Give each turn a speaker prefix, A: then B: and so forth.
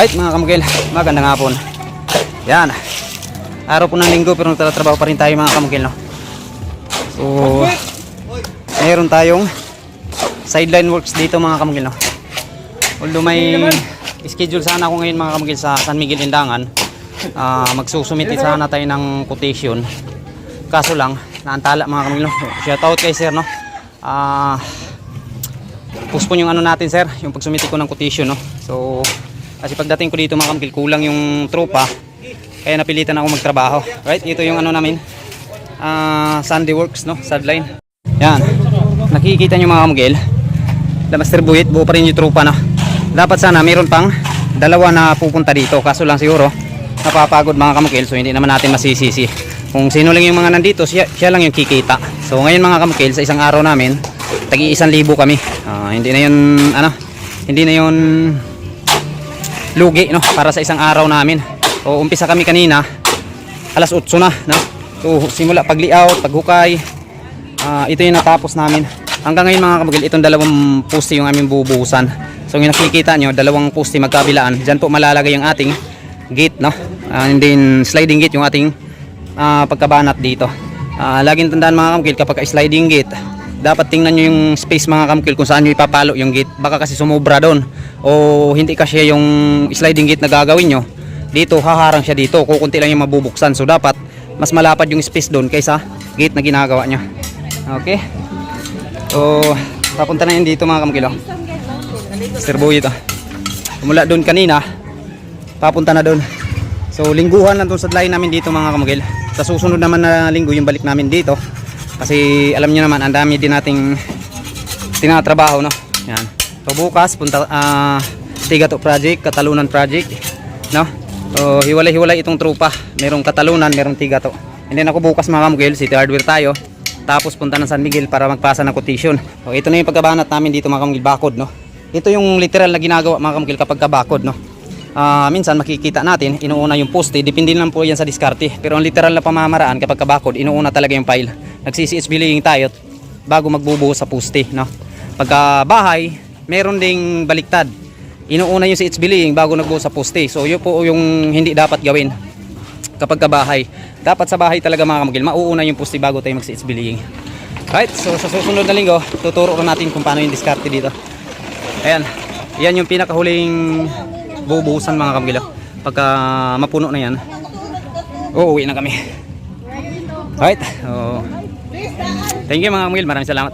A: Right mga kamugil, magandang hapon. Yan. Araw po ng linggo pero nagtatrabaho pa rin tayo mga kamugil no. So, meron tayong sideline works dito mga kamugil no. Although may schedule sana ako ngayon mga kamugil sa San Miguel Indangan. Ah, magsusumiti sana tayo ng quotation. Kaso lang, naantala mga kamugil no. Shout out kay sir no. Ah, postpone yung ano natin sir, yung pagsumiti ko ng quotation no. So, kasi pagdating ko dito mga kamkil, kulang yung tropa. Kaya napilitan ako magtrabaho. Right? Ito yung ano namin. ah Sunday Works, no? Sideline. Yan. Nakikita nyo mga kamkil. The Master Buhit, buo pa rin yung tropa na. Dapat sana mayroon pang dalawa na pupunta dito. Kaso lang siguro, napapagod mga kamkil. So hindi naman natin masisisi. Kung sino lang yung mga nandito, siya, siya lang yung kikita. So ngayon mga kamkil, sa isang araw namin, tagi isang libo kami. Ah, hindi na yun, ano, hindi na yun lugi no para sa isang araw namin. O umpisa kami kanina alas 8 na no. So simula pag layout, paghukay. ah ito yung natapos namin. Hanggang ngayon mga kabagil, itong dalawang poste yung aming bubuhusan. So yung nakikita nyo, dalawang poste magkabilaan. Diyan po malalagay yung ating gate no. Ah, and then sliding gate yung ating ah, pagkabanat dito. Ah, laging tandaan mga kamkil kapag sliding gate, dapat tingnan nyo yung space mga kamkil kung saan nyo ipapalo yung gate. Baka kasi sumobra doon o hindi kasi yung sliding gate na gagawin nyo. Dito haharang siya dito, kukunti lang yung mabubuksan. So dapat mas malapad yung space doon kaysa gate na ginagawa nyo. Okay? So papunta na yun dito mga kamkil. oh. Sir Boy ito. Mula doon kanina, papunta na doon. So lingguhan lang itong sadlayin namin dito mga kamugil. Sa susunod naman na linggo yung balik namin dito. Kasi alam niyo naman ang dami din nating tinatrabaho no. Yan. So bukas punta ah Tiga to project, Katalunan project, no? So hiwalay-hiwalay itong trupa. Merong Katalunan, merong Tiga to. And then ako bukas mga kamugil, City Hardware tayo. Tapos punta ng San Miguel para magpasa ng quotation. So ito na yung pagkabanat namin dito mga kamugil bakod no. Ito yung literal na ginagawa mga kamugil kapag kabakod no. Ah, minsan makikita natin inuuna yung poste depende lang po yan sa diskarte pero ang literal na pamamaraan kapag kabakod inuuna talaga yung file nagsi-CSB laying tayo bago magbubuhos sa poste no? Pagka bahay meron ding baliktad. Inuuna yung CSB laying bago nagbuhos sa poste so yun po yung hindi dapat gawin kapag kabahay dapat sa bahay talaga mga kamagil mauuna yung poste bago tayo mag-CSB laying right so sa susunod na linggo tuturo ko natin kung paano yung diskarte dito. Ayan yan yung pinakahuling bubuhusan mga kamagilo pagka mapuno na yan uuwi na kami. Alright so, thank you mga kamagil maraming salamat